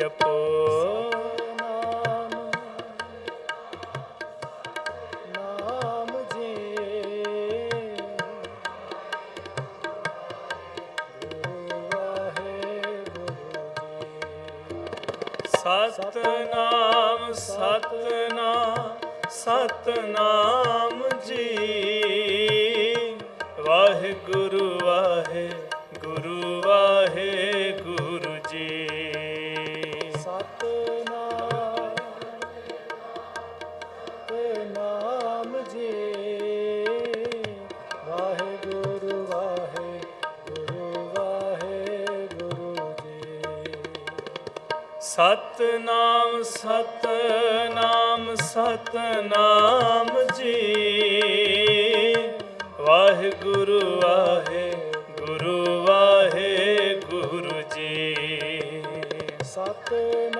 ਜਪੋ ਨਾਮ ਨਾਮ ਜੀ। ਸਤਨਾਮ ਸਤਨਾਮ ਸਤਨਾਮ ਜੀ। ਸਤਨਾਮ ਸਤਨਾਮ ਸਤਨਾਮ ਜੀ। ਵਾਹਿਗੁਰੂ ਵਾਹਿਗੁਰੂ ਵਾਹਿਗੁਰੂ ਜੀ। ਸਤਨਾਮ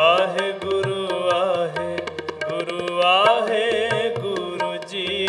ਵਾਹਿਗੁਰੂ